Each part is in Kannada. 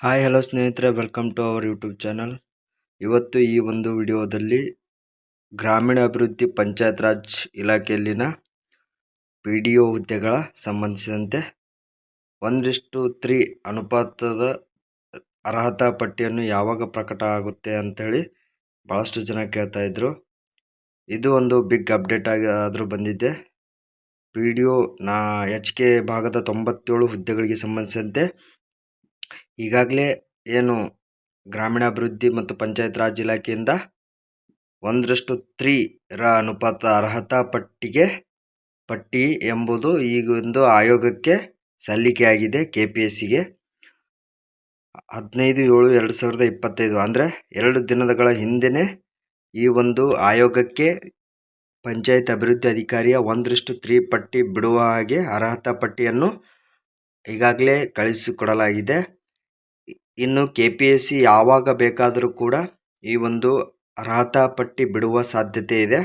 ಹಾಯ್ ಹಲೋ ಸ್ನೇಹಿತರೆ welcome to our YouTube channel ಇವತ್ತು ಈ ಒಂದು ವಿಡಿಯೋದಲ್ಲಿ ಗ್ರಾಮೀಣ ಅಭಿವೃದ್ಧಿ ಪಂಚಾಯತ್ ರಾಜ್ ಇಲಾಖೆಯಲ್ಲಿನ ಪಿ ಡಿ ಒ ಹುದ್ದೆಗಳ ಸಂಬಂಧಿಸಿದಂತೆ ಒಂದಿಷ್ಟು ತ್ರೀ ಅನುಪಾತದ ಅರ್ಹತಾ ಪಟ್ಟಿಯನ್ನು ಯಾವಾಗ ಪ್ರಕಟ ಆಗುತ್ತೆ ಅಂಥೇಳಿ ಭಾಳಷ್ಟು ಜನ ಕೇಳ್ತಾ ಇದ್ದರು ಇದು ಒಂದು ಬಿಗ್ ಅಪ್ಡೇಟ್ ಆಗಿ ಆದರೂ ಬಂದಿದೆ. ಪಿ ಡಿ ಒ ನಾ ಎಚ್ ಕೆ ಭಾಗದ ತೊಂಬತ್ತೇಳು ಹುದ್ದೆಗಳಿಗೆ ಸಂಬಂಧಿಸಿದಂತೆ ಈಗಾಗಲೇ ಏನು ಗ್ರಾಮೀಣಾಭಿವೃದ್ಧಿ ಮತ್ತು ಪಂಚಾಯತ್ ರಾಜ್ ಇಲಾಖೆಯಿಂದ ಒಂದರಷ್ಟು ತ್ರೀ ರ ಅನುಪಾತ ಅರ್ಹತಾ ಪಟ್ಟಿಗೆ ಪಟ್ಟಿ ಎಂಬುದು ಈಗೊಂದು ಆಯೋಗಕ್ಕೆ ಸಲ್ಲಿಕೆಯಾಗಿದೆ ಕೆ ಪಿ ಎಸ್ ಸಿಗೆ ಹದಿನೈದು ಏಳು ಎರಡು ಸಾವಿರದ ಇಪ್ಪತ್ತೈದು ಅಂದರೆ ಎರಡು ದಿನಗಳ ಹಿಂದೆಯೇ ಈ ಒಂದು ಆಯೋಗಕ್ಕೆ ಪಂಚಾಯತ್ ಅಭಿವೃದ್ಧಿ ಅಧಿಕಾರಿಯ ಒಂದರಷ್ಟು ತ್ರೀ ಪಟ್ಟಿ ಬಿಡುವ ಹಾಗೆ ಅರ್ಹತಾ ಪಟ್ಟಿಯನ್ನು ಈಗಾಗಲೇ ಕಳಿಸಿಕೊಡಲಾಗಿದೆ. ಇನ್ನು ಕೆ ಪಿ ಎಸ್ ಸಿ ಯಾವಾಗ ಬೇಕಾದರೂ ಕೂಡ ಈ ಒಂದು ಅರ್ಹತಾ ಪಟ್ಟಿ ಬಿಡುವ ಸಾಧ್ಯತೆ ಇದೆ.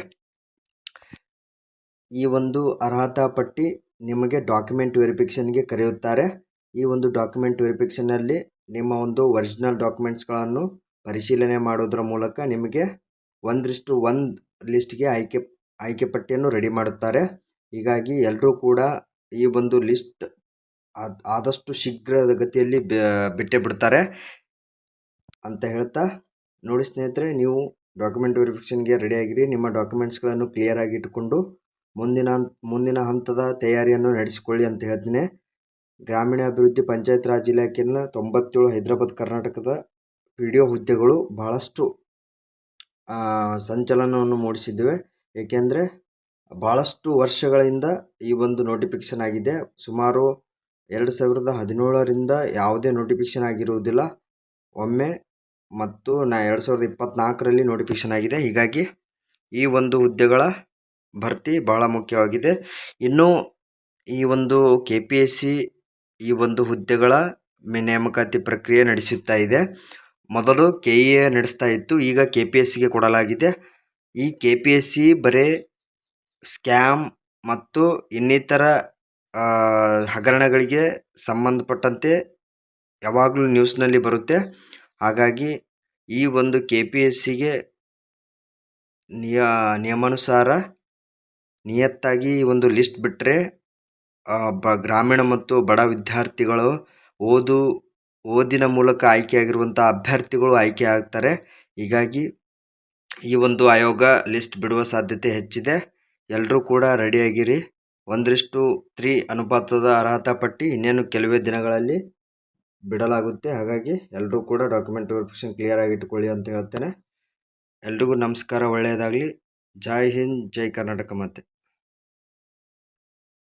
ಈ ಒಂದು ಅರ್ಹತಾ ಪಟ್ಟಿ ನಿಮಗೆ ಡಾಕ್ಯುಮೆಂಟ್ ವೆರಿಫಿಕೇಷನ್ಗೆ ಕರೆಯುತ್ತಾರೆ. ಈ ಒಂದು ಡಾಕ್ಯುಮೆಂಟ್ ವೆರಿಫಿಕೇಷನಲ್ಲಿ ನಿಮ್ಮ ಒಂದು ಒರಿಜಿನಲ್ ಡಾಕ್ಯುಮೆಂಟ್ಸ್ಗಳನ್ನು ಪರಿಶೀಲನೆ ಮಾಡೋದರ ಮೂಲಕ ನಿಮಗೆ ಒಂದಿಷ್ಟು ಒಂದು ಲಿಸ್ಟ್ಗೆ ಆಯ್ಕೆ ಆಯ್ಕೆ ಪಟ್ಟಿಯನ್ನು ರೆಡಿ ಮಾಡುತ್ತಾರೆ. ಹೀಗಾಗಿ ಎಲ್ಲರೂ ಕೂಡ ಈ ಒಂದು ಲಿಸ್ಟ್ ಆದಷ್ಟು ಶೀಘ್ರದ ಗತಿಯಲ್ಲಿ ಬಿಟ್ಟೇ ಬಿಡ್ತಾರೆ. ಅಂತ ಹೇಳ್ತಾ, ನೋಡಿ ಸ್ನೇಹಿತರೆ, ನೀವು ಡಾಕ್ಯುಮೆಂಟ್ ವೆರಿಫಿಕೇಷನ್ಗೆ ರೆಡಿಯಾಗಿರಿ ನಿಮ್ಮ ಡಾಕ್ಯುಮೆಂಟ್ಸ್ಗಳನ್ನು ಕ್ಲಿಯರಾಗಿ ಇಟ್ಟುಕೊಂಡು ಮುಂದಿನ ಮುಂದಿನ ಹಂತದ ತಯಾರಿಯನ್ನು ನಡೆಸಿಕೊಳ್ಳಿ ಅಂತ ಹೇಳ್ತೀನಿ. ಗ್ರಾಮೀಣಾಭಿವೃದ್ಧಿ ಪಂಚಾಯತ್ ರಾಜ್ ಇಲಾಖೆಯನ್ನು ತೊಂಬತ್ತೇಳು ಹೈದರಾಬಾದ್, ಕರ್ನಾಟಕದ ಪಿ ಡಿ ಒ ಹುದ್ದೆಗಳು ಭಾಳಷ್ಟು ಸಂಚಲನವನ್ನು ಮೂಡಿಸಿದ್ದೇವೆ. ಏಕೆಂದರೆ ಭಾಳಷ್ಟು ವರ್ಷಗಳಿಂದ ಈ ಒಂದು ನೋಟಿಫಿಕೇಷನ್ ಆಗಿದೆ. ಸುಮಾರು ಎರಡು ಸಾವಿರದ ಹದಿನೇಳರಿಂದ ಯಾವುದೇ ನೋಟಿಫಿಕೇಷನ್ ಆಗಿರುವುದಿಲ್ಲ. ಒಮ್ಮೆ ಮತ್ತು ನಾ ಎರಡು ಸಾವಿರದ ಇಪ್ಪತ್ತ್ನಾಲ್ಕರಲ್ಲಿ ನೋಟಿಫಿಕೇಷನ್ ಆಗಿದೆ. ಹೀಗಾಗಿ ಈ ಒಂದು ಹುದ್ದೆಗಳ ಭರ್ತಿ ಭಾಳ ಮುಖ್ಯವಾಗಿದೆ. ಇನ್ನು ಈ ಒಂದು ಕೆ ಪಿ ಎಸ್ ಸಿ ಈ ಒಂದು ಹುದ್ದೆಗಳ ನೇಮಕಾತಿ ಪ್ರಕ್ರಿಯೆ ನಡೆಸುತ್ತಾ ಇದೆ. ಮೊದಲು ಕೆ ಇ ಎ ನಡೆಸ್ತಾ ಇತ್ತು. ಈಗ ಕೆ ಪಿ ಎಸ್ ಸಿಗೆ ಕೊಡಲಾಗಿದೆ. ಈ ಕೆ ಪಿ ಎಸ್ ಸಿ ಬರೇ ಸ್ಕ್ಯಾಮ್ ಮತ್ತು ಇನ್ನಿತರ ಹಗರಣಗಳಿಗೆ ಸಂಬಂಧಪಟ್ಟಂತೆ ಯಾವಾಗಲೂ ನ್ಯೂಸ್ನಲ್ಲಿ ಬರುತ್ತೆ. ಹಾಗಾಗಿ ಈ ಒಂದು ಕೆ ಪಿ ಎಸ್ ಸಿಗೆ ನಿಯ, ನಿಯಮಾನುಸಾರ ನಿಯತ್ತಾಗಿ ಒಂದು ಲಿಸ್ಟ್ ಬಿಟ್ಟರೆ ಬ, ಗ್ರಾಮೀಣ ಮತ್ತು ಬಡ ವಿದ್ಯಾರ್ಥಿಗಳು ಓದು, ಓದಿನ ಮೂಲಕ ಆಯ್ಕೆಯಾಗಿರುವಂಥ ಅಭ್ಯರ್ಥಿಗಳು ಆಯ್ಕೆ ಆಗ್ತಾರೆ ಹೀಗಾಗಿ ಈ ಒಂದು ಆಯೋಗ ಲಿಸ್ಟ್ ಬಿಡುವ ಸಾಧ್ಯತೆ ಹೆಚ್ಚಿದೆ. ಎಲ್ಲರೂ ಕೂಡ ರೆಡಿಯಾಗಿರಿ ಒಂದರಿಷ್ಟು ತ್ರೀ ಅನುಪಾತದ ಅರ್ಹತಾ ಪಟ್ಟಿ ಇನ್ನೇನು ಕೆಲವೇ ದಿನಗಳಲ್ಲಿ ಬಿಡಲಾಗುತ್ತೆ. ಹಾಗಾಗಿ ಎಲ್ಲರೂ ಕೂಡ ಡಾಕ್ಯುಮೆಂಟ್ ವೆರಿಫಿಕೇಷನ್ ಕ್ಲಿಯರಾಗಿ ಇಟ್ಕೊಳ್ಳಿ ಅಂತ ಹೇಳ್ತೇನೆ. ಎಲ್ರಿಗೂ ನಮಸ್ಕಾರ, ಒಳ್ಳೆಯದಾಗಲಿ. ಜೈ ಹಿಂದ್, ಜೈ ಕರ್ನಾಟಕ ಮತ್ತೆ